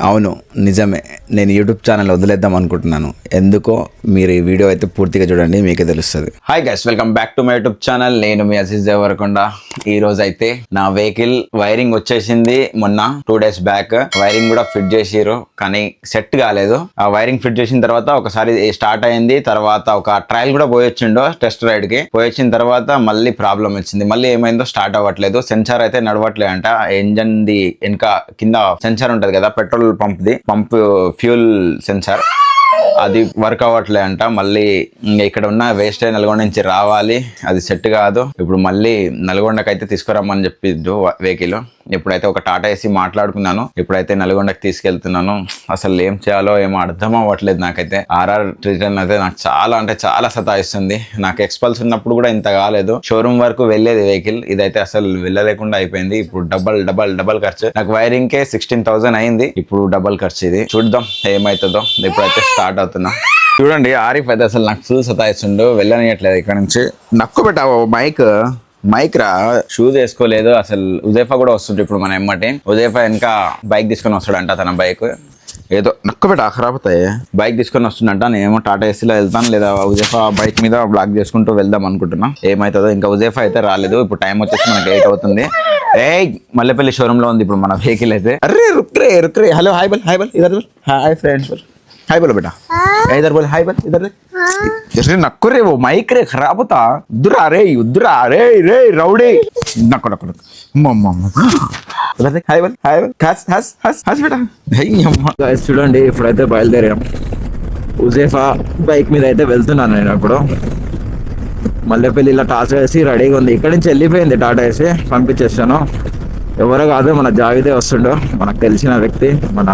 అవును నిజమే. నేను యూట్యూబ్ ఛానల్ వదిలేద్దాం అనుకుంటున్నాను. ఎందుకో మీరు ఈ వీడియో అయితే పూర్తిగా చూడండి మీకే తెలుస్తుంది. Hi guys welcome back to my YouTube channel నేను మీ అజీజ్ దేవరకొండ ఈ రోజు అయితే నా వెహికల్ వైరింగ్ వచ్చేసింది మొన్న టూ డేస్ బ్యాక్ వైరింగ్ కూడా ఫిట్ చేసిరు కానీ సెట్ కాలేదు. ఆ వైరింగ్ ఫిట్ చేసిన తర్వాత ఒకసారి స్టార్ట్ అయింది తర్వాత ఒక ట్రయల్ కూడా పోయొచ్చిండో టెస్ట్ రైడ్కి. పోయొచ్చిన తర్వాత మళ్ళీ ప్రాబ్లం వచ్చింది. మళ్ళీ ఏమైందో స్టార్ట్ అవ్వట్లేదు. సెన్సార్ అయితే నడవట్లేదు అంట ఇంజన్ ది వెనక కింద సెన్సార్ ఉంటది కదా petrol pump the. Pump fuel sensor. అది వర్క్ అవ్వట్లే అంట. మళ్ళీ ఇక్కడ ఉన్న వేస్ట్ నల్గొండ నుంచి రావాలి. అది సెట్ కాదు. ఇప్పుడు మళ్ళీ నల్గొండకైతే అయితే తీసుకురమ్మని చెప్పిండు వెహికల్. ఇప్పుడైతే ఒక టాటా ఏసీ మాట్లాడుకున్నాను. ఇప్పుడైతే నల్గొండకి తీసుకెళ్తున్నాను. అసలు ఏం చేయాలో ఏమో అర్థం అవ్వట్లేదు నాకైతే. ఆర్ఆర్ రిటర్న్ అయితే నాకు చాలా అంటే చాలా సతాయిస్తుంది. నాకు ఎక్స్పల్స్ ఉన్నప్పుడు కూడా ఇంత కాలేదు. షోరూమ్ వరకు వెళ్ళేది వెహికల్. ఇదైతే అసలు వెళ్ళలేకుండా అయిపోయింది. ఇప్పుడు డబల్ డబల్ డబల్ ఖర్చు. నాకు వైరింగ్ కే సిక్స్టీన్ థౌసండ్ అయింది. ఇప్పుడు డబల్ ఖర్చు ఇది. చూద్దాం ఏమవుతుందో ఇప్పుడైతే స్టార్ట్ అవుతున్నా. చూడండి ఆరిఫ్ అయితే అసలు నాకు ఫుల్ సతాయిస్తుండు. వెళ్ళనియట్లేదు ఇక్కడ నుంచి. నక్కు పెట్టావు మైక్ మైక్ రా? షూస్ వేసుకోలేదు. అసలు ఉజేఫా కూడా వస్తుంటే ఇప్పుడు మన ఎమ్మటి. ఉజేఫా వెనక బైక్ తీసుకొని వస్తాడంట తన బైక్ ఏదో నక్కు పెట్ట ఖరాబ్ అవుతాయి బైక్ తీసుకొని వస్తుందంట నేనేమో టాటా ఏసీలో వెళ్తాను లేదా ఉజేఫా బైక్ మీద బ్లాక్ చేసుకుంటూ వెళ్దాం అనుకుంటున్నా. ఏమవుతుందో ఇంకా ఉజేఫా అయితే రాలేదు. ఇప్పుడు టైం వచ్చేసి మనకి ఎయిట్ అవుతుంది. ఏ మల్లెపల్లి షోరూమ్లో ఉంది ఇప్పుడు మన వెహికల్ అయితే. అరే రుక్రే రుక్రే. హలో హాయ్ బల్ హాయ్ బల్. ఇదర్ బల్. హాయ్ ఫ్రెండ్స్ బల్. हाय बोलो बेटा इधर बोल हाय बोल इधर देख जैसे नक्को रे वो माइक रे खराब होता उधर आ रे उधर आ रे रे रौड़े नक्को नक्को नक्को मम्मा इधर देख हाय बोल हाय बोल हंस हंस हंस हंस बेटा హై అమ్మ గాయస్ చూడండి ఇప్పుడైతే బయలుదేరాం ఉజేఫా బైక్ మీద అయితే వెళ్తున్నాను నేను ఇప్పుడు మల్లెపల్లి ఇలా టాస్ వేసి రెడీగా ఉంది ఇక్కడి నుంచి వెళ్ళిపోయింది టాటా వేసి పంపించేస్తాను ఎవరో కాదు మన జావిదే వస్తుండు మనకు తెలిసిన వ్యక్తి మన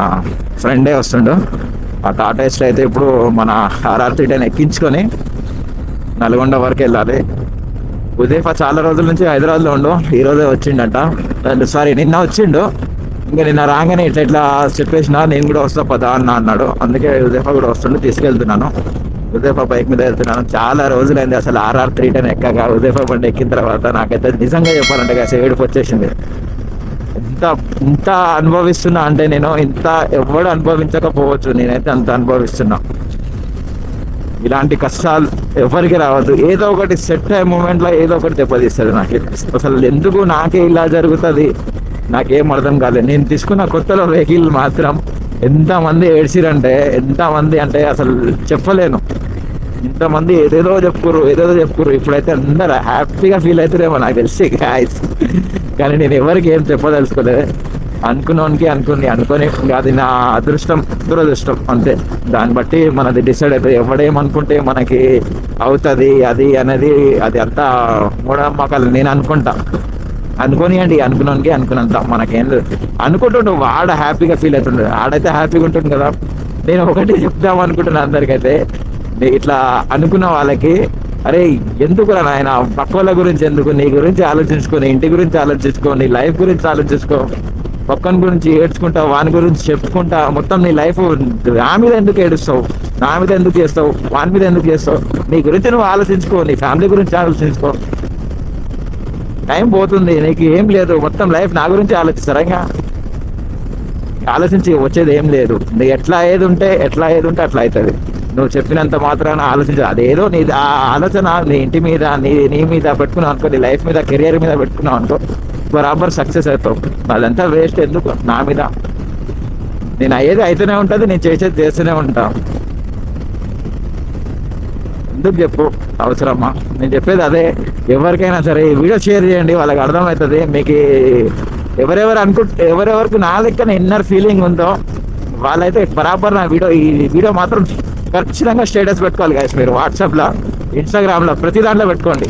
ఫ్రెండే వస్తుండు ఆ టాటా ఎస్లో అయితే ఇప్పుడు మన ఆర్ఆర్ త్రీ టెన్ ఎక్కించుకొని నల్గొండ వరకు వెళ్ళాలి. ఉదయఫా చాలా రోజుల నుంచి హైదరాబాద్లో ఉండు. ఈ రోజే వచ్చిండట. సారీ నిన్న వచ్చిండు. ఇంకా నిన్న రాగానే ఇట్లా ఇట్లా చెప్పేసిన నేను కూడా వస్తా పదా అన్న అన్నాడు. అందుకే ఉదయఫా కూడా వస్తుండే తీసుకెళ్తున్నాను. ఉదయఫా బైక్ మీద వెళ్తున్నాను. చాలా రోజులైంది అసలు ఆర్ఆర్ త్రీ టెన్ ఎక్కగా ఉదయఫా బండి ఎక్కిన తర్వాత నాకైతే నిజంగా చెప్పాలంటే కాసేపు ఏడుపు వచ్చేసింది. ఇంత ఇంత అనుభవిస్తున్నా అంటే నేను ఇంత ఎవడు అనుభవించకపోవచ్చు. నేనైతే అంత అనుభవిస్తున్నా. ఇలాంటి కష్టాలు ఎవరికి రావద్దు. ఏదో ఒకటి సెట్ అయ్యే మూమెంట్లో ఏదో ఒకటి దెబ్బతీస్తుంది నాకు. అసలు ఎందుకు నాకే ఇలా జరుగుతుంది? నాకేం అర్థం కాలేదు నేను తీసుకున్న కొత్తలో వెహికల్ మాత్రం ఎంతమంది ఏడ్చిరంటే ఎంతమంది అంటే అసలు చెప్పలేను. ఇంతమంది ఏదేదో చెప్పుకోరు ఏదేదో చెప్పుకోరు ఇప్పుడైతే అందరు హ్యాపీగా ఫీల్ అవుతారేమో నాకు తెలిసి గాయస్ కానీ నేను ఎవరికి ఏం చెప్పదలుచుకోలేదు. అనుకున్నోనికి అనుకుని అనుకొని అది నా అదృష్టం దురదృష్టం అంతే. దాన్ని బట్టి మనది డిసైడ్ అవుతుంది ఎవడేమనుకుంటే మనకి అవుతుంది అది అనేది అది అంతా మూఢమ్మకాలు నేను అనుకుంటా. అనుకోనియండి అనుకున్నానికి అనుకున్నంత మనకేం లేదు. అనుకుంటుండు వాడ హ్యాపీగా ఫీల్ అవుతుండు. ఆడైతే హ్యాపీగా ఉంటుంది కదా. నేను ఒకటి చెప్దాం అనుకుంటున్నాను అందరికైతే. ఇట్లా అనుకున్న వాళ్ళకి అరే ఎందుకురా నాయన? పక్క వాళ్ళ గురించి ఎందుకు? నీ గురించి ఆలోచించుకో నీ ఇంటి గురించి ఆలోచించుకో నీ లైఫ్ గురించి ఆలోచించుకో. పక్కన గురించి ఏడ్చుకుంటా వాని గురించి చెప్పుకుంటా మొత్తం నీ లైఫ్ నా మీద ఎందుకు ఏడుస్తావు? నా మీద ఎందుకు చేస్తావు? వాని మీద ఎందుకు చేస్తావు? నీ గురించి నువ్వు ఆలోచించుకో నీ ఫ్యామిలీ గురించి ఆలోచించుకో. టైం పోతుంది నీకు ఏం లేదు. మొత్తం లైఫ్ నా గురించి ఆలోచిస్తారా ఇంకా? ఆలోచించి వచ్చేది ఏం లేదు. నీకు ఎట్లా ఏది ఉంటే ఎట్లా ఏది ఉంటే అట్లా అవుతుంది. నువ్వు చెప్పినంత మాత్రాన ఆలోచించదు అదేదో నీ ఆ ఆలోచన నీ ఇంటి మీద నీ నీ మీద పెట్టుకున్నావు అనుకో నీ లైఫ్ మీద కెరియర్ మీద పెట్టుకున్నావు అనుకో బరాబర్ సక్సెస్ అవుతావు. అదంతా వేస్ట్ ఎందుకు? నా మీద. నేను అయ్యేది అయితేనే ఉంటుంది నేను చేసేది చేస్తూనే ఉంటా. ఎందుకు చెప్పు? అవసరమా? నేను చెప్పేది అదే. ఎవరికైనా సరే ఈ వీడియో షేర్ చేయండి వాళ్ళకి అర్థమవుతుంది. మీకు ఎవరెవరు అనుకుంటే ఎవరెవరికి నా లెక్కన ఇన్నర్ ఫీలింగ్ ఉందో వాళ్ళైతే బరాబర్ నా వీడియో ఈ వీడియో మాత్రం ఖచ్చితంగా స్టేటస్ పెట్టుకోవాలి గాయస్ మీరు. వాట్సాప్లో ఇన్స్టాగ్రామ్లో ప్రతి దాంట్లో పెట్టుకోండి.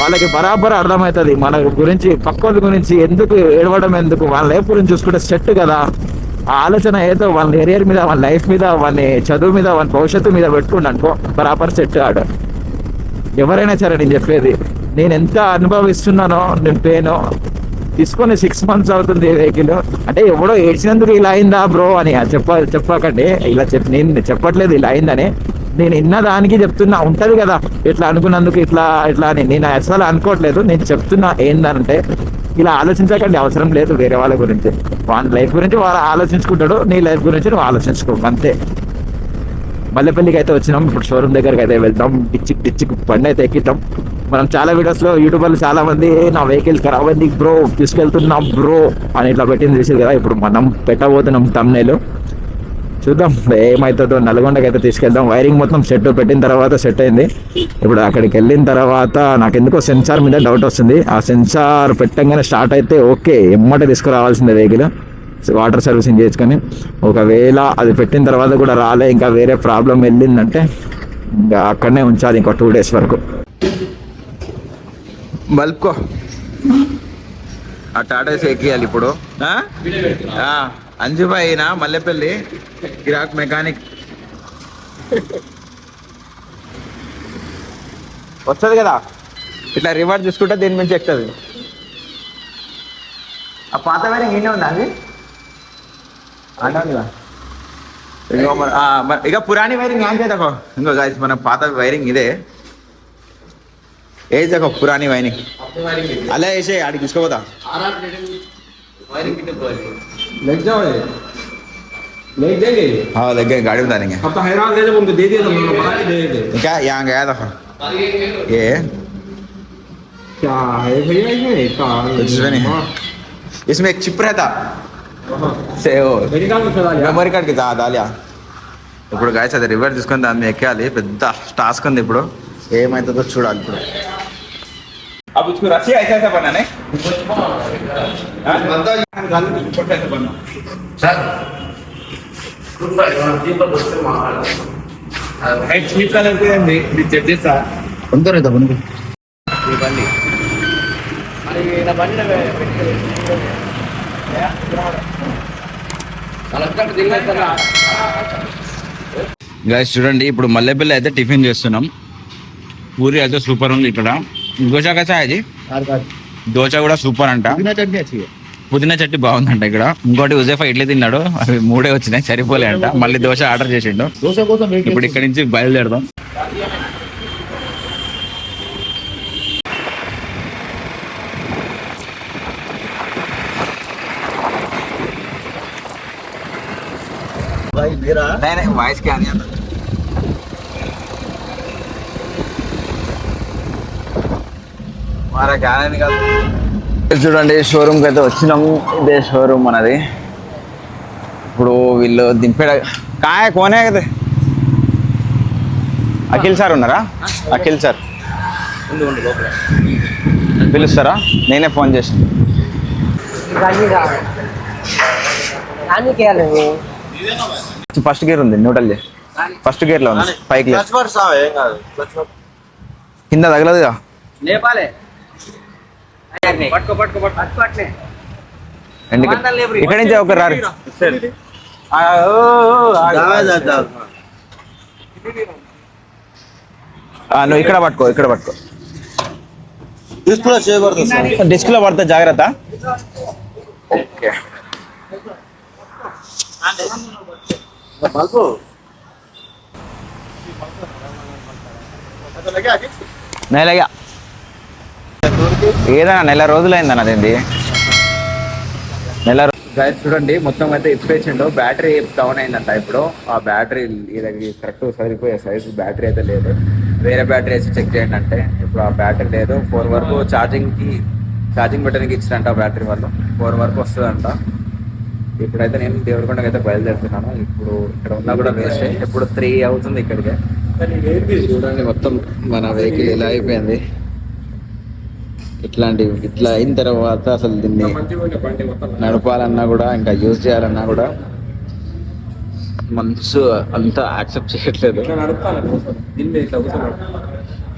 వాళ్ళకి బరాబర్ అర్థమవుతుంది. మన గురించి పక్కల గురించి ఎందుకు ఏడవడం ఎందుకు? వాళ్ళ లైఫ్ గురించి చూసుకుంటే సెట్ కదా. ఆ ఆలోచన ఏదో వాళ్ళ కెరియర్ మీద వాళ్ళ లైఫ్ మీద వాళ్ళని చదువు మీద వాళ్ళ భవిష్యత్తు మీద పెట్టుకుండి అనుకో బరాబర్ సెట్ ఆడు. ఎవరైనా సరే నేను చెప్పేది నేను ఎంత అనుభవిస్తున్నానో నేను పేనో తీసుకొని సిక్స్ మంత్స్ అవుతుంది వెహికల్. అంటే ఎవడో ఏడ్చినందుకు ఇలా అయిందా బ్రో అని చెప్ప చెప్పకండి. ఇలా చెప్ నేను చెప్పట్లేదు ఇలా అయిందని. నేను ఇన్న దానికి చెప్తున్నా ఉంటుంది కదా. ఇట్లా అనుకున్నందుకు ఇట్లా ఇట్లా అని. నేను అసలు అనుకోవట్లేదు నేను చెప్తున్నా ఏంటంటే ఇలా ఆలోచించకండి అవసరం లేదు వేరే వాళ్ళ గురించి. వాళ్ళ లైఫ్ గురించి వాళ్ళు ఆలోచించుకుంటాడు నీ లైఫ్ గురించి నువ్వు ఆలోచించుకో అంతే. మల్లెపల్లికి అయితే వచ్చినాం. ఇప్పుడు షోరూమ్ దగ్గరికి అయితే వెళ్తాం డిచ్చిక్ డిచ్చిక్ బండి అయితే ఎక్కిద్దాం. మనం చాలా వీడియోస్లో యూట్యూబర్లు చాలా మంది నా వెహికల్ ఖరాబ్ అయింది బ్రో తీసుకెళ్తున్నాం బ్రో అని ఇట్లా పెట్టింది చూసి కదా. ఇప్పుడు మనం పెట్టబోతున్నాం తమ్నేలు చూద్దాం ఏమవుతుందో నల్గొండకి అయితే తీసుకెళ్దాం. వైరింగ్ మొత్తం సెట్ పెట్టిన తర్వాత సెట్ అయింది. ఇప్పుడు అక్కడికి వెళ్ళిన తర్వాత నాకు ఎందుకో సెన్సార్ మీద డౌట్ వస్తుంది. ఆ సెన్సార్ పెట్టంగానే స్టార్ట్ అయితే ఓకే ఎమ్మటే తీసుకురావాల్సిందే వెహికల్ వాటర్ సర్వీసింగ్ చేసుకొని ఒకవేళ అది పెట్టిన తర్వాత కూడా రాలే ఇంకా వేరే ప్రాబ్లం వెళ్ళిందంటే ఇంకా అక్కడనే ఉంచాలి ఇంకో టూ డేస్ వరకు. బల్బ్కో. ఆ టాటా ఏసీ ఎక్కియాలి ఇప్పుడు. ఆ? ఆ, అంజుబాయి నా మల్లెపల్లి గిరాక్ మెకానిక్. వస్తుంది కదా? ఇట్లా రివర్స్ చూసుకుంటే దీని నుంచి ఎక్కుతుంది ఆ పాత ఈయనే ఉందా అది? అంటే ఉందిగా ఇగో మన- ఆ, మన- ఇక పురాణి వైరింగ్ ఏం చేయదకో ఇంకో guys, మన పాత వైరింగ్ ఇదే ఏ देखो पुरानी वायरिंग अला ऐसे आड़ी किसको बता लग जाओ ये नहीं देंगे हाँ लग गए गाड़ी बता देंगे अब तो हैरान दे जब उनको दे दिया तो उन्होंने बता के दे देते क्या यहाँ गया था ये क्या है भैया इसमें क्या कुछ भी नहीं है। हाँ, इसमें एक चिप रहता हाँ। से वो मेरी काम में चला गया మెమరీ కార్డ్కి దా దాలియా ఇప్పుడు గాయస్ అది రివర్స్ తీసుకొని దాన్ని ఎక్కాలి పెద్ద టాస్క్ ఉంది ఇప్పుడు ఏమవుతుందో చూడాలి ఇప్పుడు अब उसको रस्सी ऐसा ऐसा बना नहीं స్లీప్ కలర్ ఉంది మీరు చెక్ చేస్తా గాయస్ చూడండి ఇప్పుడు మల్లెపల్లి అయితే టిఫిన్ చేస్తున్నాం. పూరి అయితే సూపర్ ఉంది ఇక్కడ. దోశ కసా అది దోశ కూడా సూపర్ అంట. పుదీనా చట్నీ బాగుందంట ఇక్కడ. ఇంకోటి ఉజేఫా ఇడ్లీ తిన్నాడు. అవి మూడే వచ్చినాయి సరిపోలే అంట. మళ్ళీ దోశ ఆర్డర్ చేసిండు. ఇప్పుడు ఇక్కడ నుంచి బయలుదేరదాం. नहीं नहीं वॉइस क्या नहीं आता हमारा क्या नहीं निकलता చూడండి షోరూమ్కి అయితే వచ్చినాము ఇదే షోరూమ్ మనది ఇప్పుడు వీళ్ళు దింపేడ కాయ కోనే కదా అఖిల్ సార్ ఉన్నారా అఖిల్ సార్ పిలుస్తారా నేనే ఫోన్ చేసి ఫస్ట్ గేర్ ఉంది న్యూట్రల్ చే ఫస్ట్ గేర్లో ఉంది పైకి లేదు కింద. తగలదుగా ఇక్కడ నుంచి ఒక రారు. నువ్వు ఇక్కడ పట్టుకో ఇక్కడ పట్టుకో. డిస్క్లో పడితే జాగ్రత్త. ఓకే. నెలగా ఏదన్నా నెల రోజులైందన్న అదేంది నెల గైస్ చూడండి మొత్తం అయితే ఇప్పేసిండు బ్యాటరీ డౌన్ అయిందంట ఇప్పుడు. ఆ బ్యాటరీ ఇది కరెక్ట్ సరిపోయే సైజు బ్యాటరీ అయితే లేదు. వేరే బ్యాటరీ వేసి చెక్ చేయండి అంటే. ఇప్పుడు ఆ బ్యాటరీ లేదు. ఫోర్ వరకు ఛార్జింగ్కి ఛార్జింగ్ పెట్టడానికి ఇచ్చినంట ఆ బ్యాటరీ వాళ్ళు. ఫోర్ వరకు వస్తుందంట. ఇప్పుడైతే నేను దేవరకొండకి అయితే బయలుదేరుతున్నాను. ఇప్పుడు ఇక్కడ ఉన్నా కూడా వేస్ట్ ఇప్పుడు త్రీ అవుతుంది ఇక్కడికి. చూడండి మొత్తం మన వెహికల్ ఇలా అయిపోయింది. ఇట్లాంటి ఇట్లా అయిన తర్వాత అసలు దీన్ని బండి మొత్తం నడపాలన్నా కూడా ఇంకా యూజ్ చేయాలన్నా కూడా మనసు అంతా యాక్సెప్ట్ చేయట్లేదు.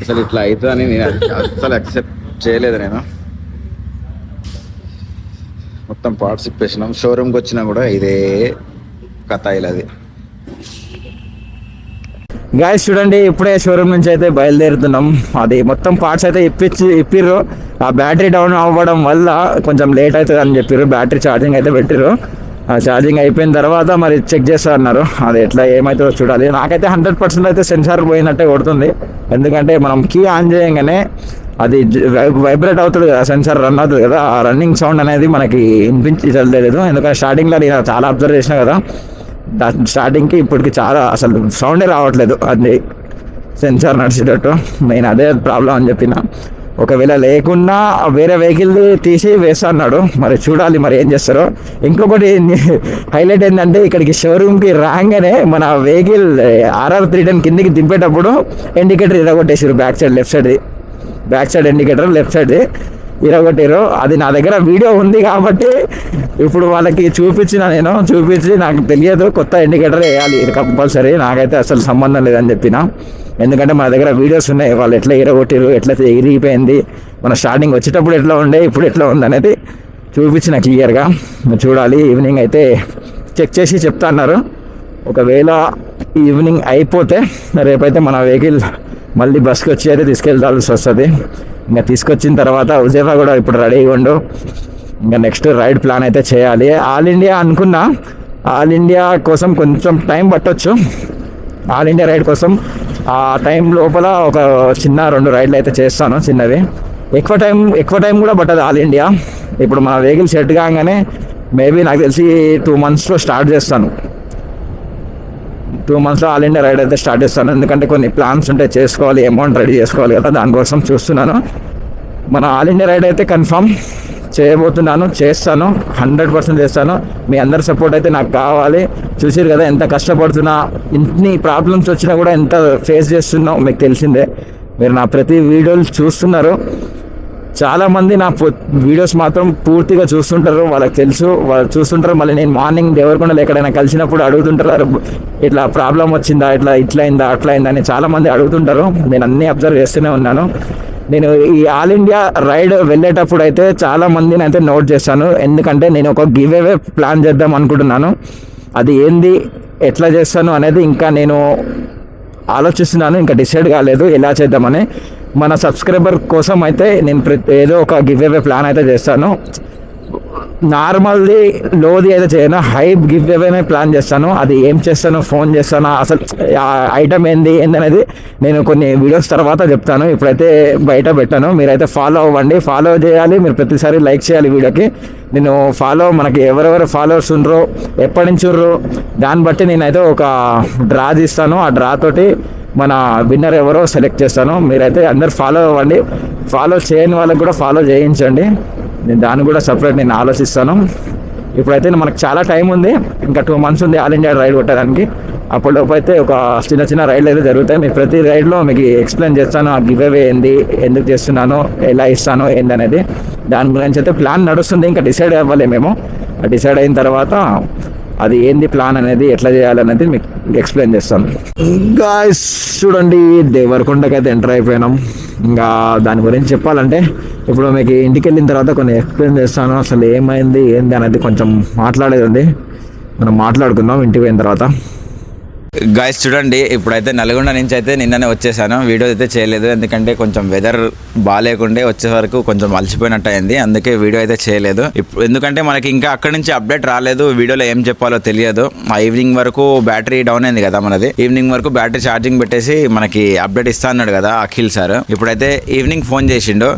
అసలు ఇట్లా అవుతుందని నేను అసలు యాక్సెప్ట్ చేయలేదు నేను. మొత్తం పార్ట్స్ ఇప్పేసినాం. షోరూమ్కి వచ్చినా కూడా ఇదే కథ ఇలాది గాయస్ చూడండి ఇప్పుడే షోరూమ్ నుంచి అయితే బయలుదేరుతున్నాం. అది మొత్తం పార్ట్స్ అయితే ఇప్పించి ఇప్పిర్రు. ఆ బ్యాటరీ డౌన్ అవ్వడం వల్ల కొంచెం లేట్ అవుతుంది అని చెప్పారు బ్యాటరీ ఛార్జింగ్ అయితే పెట్టిర్రు. ఆ ఛార్జింగ్ అయిపోయిన తర్వాత మరి చెక్ చేస్తా అన్నారు అది ఎట్లా ఏమైతుందో చూడాలి. నాకైతే హండ్రెడ్ పర్సెంట్ అయితే సెన్సార్ పోయినట్టే కొడుతుంది. ఎందుకంటే మనం కీ ఆన్ చేయగానే అది వైబ్రేట్ అవుతుంది కదా సెన్సార్ రన్ అవుతుంది కదా ఆ రన్నింగ్ సౌండ్ అనేది మనకి వినిపించలేదు ఎందుకంటే స్టార్టింగ్లో నేను చాలా అబ్జర్వ్ చేసిన కదా స్టార్టింగ్కి ఇప్పటికి చాలా అసలు సౌండే రావట్లేదు అది సెన్సార్ నడిచేటట్టు. నేను అదే ప్రాబ్లం అని చెప్పిన. ఒకవేళ లేకున్నా వేరే వెహికల్ తీసి వేస్తా అన్నాడు మరి చూడాలి మరి ఏం చేస్తారో. ఇంకొకటి హైలైట్ ఏంటంటే ఇక్కడికి షోరూమ్కి రాగానే మన వెహికల్ ఆర్ఆర్ త్రీ టెన్ కిందికి దింపేటప్పుడు indicator ఇరగొట్టేసారు back side left side back side indicator left side ఇరగొట్టారు అది నా దగ్గర వీడియో ఉంది కాబట్టి ఇప్పుడు వాళ్ళకి చూపించిన నేను చూపించి నాకు తెలియదు. కొత్త ఇండికేటర్ వేయాలి. ఇది కంపల్సరీ. నాకైతే అసలు సంబంధం లేదని చెప్పిన. ఎందుకంటే మన దగ్గర వీడియోస్ ఉన్నాయి. వాళ్ళు ఎట్లా ఇరగొట్టారు ఎట్లా ఎగిరిగిపోయింది మన స్టార్టింగ్ వచ్చేటప్పుడు ఎట్లా ఉండే ఇప్పుడు ఎట్లా ఉంది అనేది చూపించిన క్లియర్గా. చూడాలి. ఈవినింగ్ అయితే చెక్ చేసి చెప్తా అన్నారు. ఒకవేళ ఈవినింగ్ అయిపోతే రేపైతే మన వెహికల్ మళ్ళీ బస్కి వచ్చి అయితే తీసుకెళ్తాల్సి వస్తుంది ఇంకా తీసుకొచ్చిన తర్వాత ఉజేఫా కూడా ఇప్పుడు రెడీగా ఉండు. ఇంకా నెక్స్ట్ రైడ్ ప్లాన్ అయితే చేయాలి. ఆల్ ఇండియా అనుకున్నా ఆల్ ఇండియా కోసం కొంచెం టైం పట్టొచ్చు. ఆల్ ఇండియా రైడ్ కోసం ఆ టైం లోపల ఒక చిన్న రెండు రైడ్లు అయితే చేస్తాను చిన్నవి. ఎక్కువ టైం ఎక్కువ టైం కూడా పట్టదు ఆల్ ఇండియా. ఇప్పుడు మన వెహికల్ సెట్ కాగానే మేబీ నాకు తెలిసి టూ మంత్స్లో స్టార్ట్ చేస్తాను. టూ మంత్స్లో ఆల్ ఇండియా రైడ్ అయితే స్టార్ట్ చేస్తాను. ఎందుకంటే కొన్ని ప్లాన్స్ ఉంటే చేసుకోవాలి అమౌంట్ రెడీ చేసుకోవాలి కదా దానికోసం చూస్తున్నాను. మన ఆల్ ఇండియా రైడ్ అయితే కన్ఫామ్ చేయబోతున్నాను చేస్తాను హండ్రెడ్ పర్సెంట్ చేస్తాను. మీ అందరి సపోర్ట్ అయితే నాకు కావాలి. చూసారు కదా ఎంత కష్టపడుతున్నా ఇన్ని ప్రాబ్లమ్స్ వచ్చినా కూడా ఎంత ఫేస్ చేస్తున్నావు మీకు తెలిసిందే. మీరు నా ప్రతి వీడియోలు చూస్తున్నారు. చాలామంది నా వీడియోస్ మాత్రం పూర్తిగా చూస్తుంటారు. వాళ్ళకి తెలుసు. వాళ్ళు చూస్తుంటారు. మళ్ళీ నేను మార్నింగ్ దేవరకొండలు ఎక్కడైనా కలిసినప్పుడు అడుగుతుంటారు. ఇట్లా ప్రాబ్లం వచ్చిందా? ఇట్లా ఇట్లా అయిందా అట్లా అయిందా అని చాలామంది అడుగుతుంటారు. నేను అన్నీ అబ్జర్వ్ చేస్తూనే ఉన్నాను. నేను ఈ ఆల్ ఇండియా రైడ్ వెళ్ళేటప్పుడు అయితే చాలా మందిని అయితే నోట్ చేస్తాను ఎందుకంటే నేను ఒక గివ్ అవే ప్లాన్ చేద్దాం అనుకుంటున్నాను. అది ఏంది? ఎట్లా చేస్తాను అనేది ఇంకా నేను ఆలోచిస్తున్నాను. ఇంకా డిసైడ్ కాలేదు. ఎలా చేద్దామని. మన సబ్స్క్రైబర్ కోసం అయితే నేను ప్రతి ఏదో ఒక గివ్ అవే ప్లాన్ అయితే చేస్తాను. నార్మల్ది లోది అయితే చేయను హై గివ్ అవేనే ప్లాన్ చేస్తాను. అది ఏం చేస్తాను ఫోన్ చేస్తాను అసలు ఐటమ్ ఏంది ఏందనేది నేను కొన్ని వీడియోస్ తర్వాత చెప్తాను. ఇప్పుడైతే బయట పెట్టాను. మీరైతే ఫాలో అవ్వండి. ఫాలో చేయాలి. మీరు ప్రతిసారి లైక్ చేయాలి వీడియోకి. నేను ఫాలో మనకి ఎవరెవరు ఫాలోవర్స్ ఉండరో ఎప్పటి నుంచి ఉండరు దాన్ని బట్టి నేనైతే ఒక డ్రా తీస్తాను. ఆ డ్రా తోటి మన విన్నర్ ఎవరో సెలెక్ట్ చేస్తాను. మీరైతే అందరు ఫాలో అవ్వండి. ఫాలో చేయని వాళ్ళకి కూడా ఫాలో చేయించండి. నేను దాన్ని కూడా సపరేట్ నేను ఆలోచిస్తాను. ఇప్పుడైతే మనకు చాలా టైం ఉంది. ఇంకా టూ మంత్స్ ఉంది ఆల్ ఇండియా రైడ్ కొట్టడానికి. అప్పటిలోపు అయితే ఒక చిన్న చిన్న రైడ్లు అయితే జరుగుతాయి. మీకు ప్రతి రైడ్లో మీకు ఎక్స్ప్లెయిన్ చేస్తాను ఆ గివ్ అవే ఏంది ఎందుకు చేస్తున్నాను ఎలా ఇస్తాను ఏంది అనేది దాని గురించి అయితే ప్లాన్ నడుస్తుంది. ఇంకా డిసైడ్ అవ్వాలి మేము. డిసైడ్ అయిన తర్వాత అది ఏంది ప్లాన్ అనేది ఎట్లా చేయాలనేది మీకు ఎక్స్ప్లెయిన్ చేస్తాను. ఇంకా చూడండి దేవరకొండకి అయితే ఎంటర్ అయిపోయినాం. ఇంకా దాని గురించి చెప్పాలంటే ఇప్పుడు మీకు ఇంటికి వెళ్ళిన తర్వాత కొన్ని ఎక్స్ప్లెయిన్ చేస్తాను. అసలు ఏమైంది ఏంది అనేది కొంచెం మాట్లాడేది ఉంది. మనం మాట్లాడుకుందాం ఇంటికి పోయిన తర్వాత. గాయస్ చూడండి ఇప్పుడైతే నల్గొండ నుంచి అయితే నిన్ననే వచ్చేసాను. వీడియో అయితే చేయలేదు ఎందుకంటే కొంచెం వెదర్ బాగాలేకుండే వచ్చే వరకు కొంచెం అలసిపోయినట్టు అయింది. అందుకే వీడియో అయితే చేయలేదు. ఇప్పుడు ఎందుకంటే మనకి ఇంకా అక్కడి నుంచి అప్డేట్ రాలేదు. వీడియోలో ఏం చెప్పాలో తెలియదు. ఆ ఈవినింగ్ వరకు బ్యాటరీ డౌన్ అయింది కదా మనది. ఈవినింగ్ వరకు బ్యాటరీ ఛార్జింగ్ పెట్టేసి మనకి అప్డేట్ ఇస్తా అన్నాడు కదా అఖిల్ సార్ ఇప్పుడైతే ఈవినింగ్ ఫోన్ చేసిండు.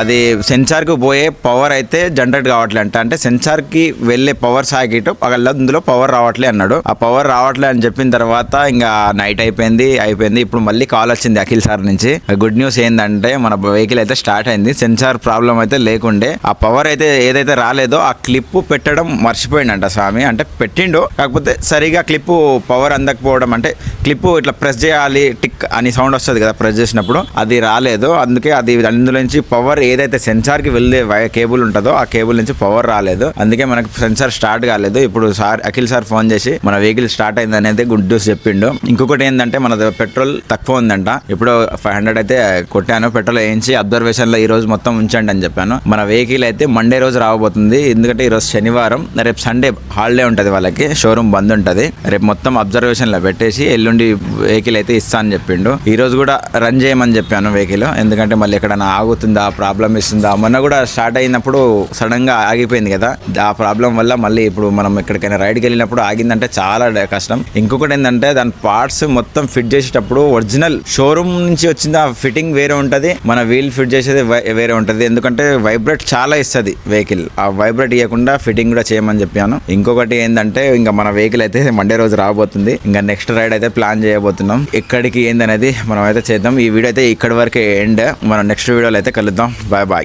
అది సెన్సార్కి పోయే పవర్ అయితే జనరేట్ కావట్లేంట అంటే సెన్సార్కి వెళ్ళే పవర్ సాకెట్ పగల అందులో పవర్ రావట్లే అన్నాడు. ఆ పవర్ రావట్లే అని చెప్పిన తర్వాత ఇంకా నైట్ అయిపోయింది అయిపోయింది. ఇప్పుడు మళ్ళీ కాల్ వచ్చింది అఖిల్ సార్ నుంచి. గుడ్ న్యూస్ ఏంటంటే మన వెహికల్ అయితే స్టార్ట్ అయింది. సెన్సార్ ప్రాబ్లం అయితే లేకుండే. ఆ పవర్ అయితే ఏదైతే రాలేదో ఆ క్లిప్ పెట్టడం మర్చిపోయిండంట స్వామి. అంటే పెట్టిండు కాకపోతే సరిగా క్లిప్ పవర్ అందకపోవడం అంటే క్లిప్ ఇట్లా ప్రెస్ చేయాలి టిక్ అని సౌండ్ వస్తుంది కదా ప్రెస్ చేసినప్పుడు. అది రాలేదు. అందుకే అది అందులో నుంచి పవర్ ఏదైతే సెన్సార్కి వెళ్ళే కేబుల్ ఉంటుందో ఆ కేబుల్ నుంచి పవర్ రాలేదు. అందుకే మనకి సెన్సార్ స్టార్ట్ కాలేదు. ఇప్పుడు సార్ అఖిల్ సార్ ఫోన్ చేసి మన వెహికల్ స్టార్ట్ అయింది అనేది గుడ్ న్యూస్ చెప్పిండు. ఇంకొకటి ఏంటంటే మన పెట్రోల్ తక్కువ ఉందంట. ఇప్పుడు ఫైవ్ హండ్రెడ్ అయితే కొట్టాను. పెట్రోల్ వేయించి అబ్జర్వేషన్లో ఈ రోజు మొత్తం ఉంచండి అని చెప్పాను. మన వెహికల్ అయితే మండే రోజు రాబోతుంది. ఎందుకంటే ఈ రోజు శనివారం రేపు సండే హాలిడే ఉంటుంది వాళ్ళకి. షోరూమ్ బంద్ ఉంటుంది. రేపు మొత్తం అబ్జర్వేషన్లో పెట్టేసి ఎల్లుండి వెహికల్ అయితే ఇస్తా అని చెప్పిండు. ఈ రోజు కూడా రన్ చేయమని చెప్పాను వెహికల్ ఎందుకంటే మళ్ళీ ఎక్కడైనా ఆగుతుందా ప్రాబ్లం ఇస్తుందా? మొన్న కూడా స్టార్ట్ అయినప్పుడు సడన్గా ఆగిపోయింది కదా. ఆ ప్రాబ్లం వల్ల మళ్ళీ ఇప్పుడు మనం ఎక్కడికైనా రైడ్కి వెళ్ళినప్పుడు ఆగిందంటే చాలా కష్టం. ఇంకొకటి ఏంటంటే అంటే దాని పార్ట్స్ మొత్తం ఫిట్ చేసేటప్పుడు ఒరిజినల్ షోరూమ్ నుంచి వచ్చింది ఆ ఫిట్టింగ్ వేరే ఉంటుంది మన వీల్ ఫిట్ చేసేది వేరే ఉంటుంది. ఎందుకంటే వైబ్రేట్ చాలా ఇస్తుంది వెహికల్ ఆ వైబ్రేట్ ఇవ్వకుండా ఫిట్టింగ్ కూడా చేయమని చెప్పాను. ఇంకొకటి ఏంటంటే ఇంకా మన వెహికల్ అయితే మండే రోజు రాబోతుంది. ఇంకా నెక్స్ట్ రైడ్ అయితే ప్లాన్ చేయబోతున్నాం. ఎక్కడికి ఏందనేది మనం అయితే చేద్దాం. ఈ వీడియో అయితే ఇక్కడి వరకే ఎండ్ మనం నెక్స్ట్ వీడియోలో అయితే కలుద్దాం. Bye bye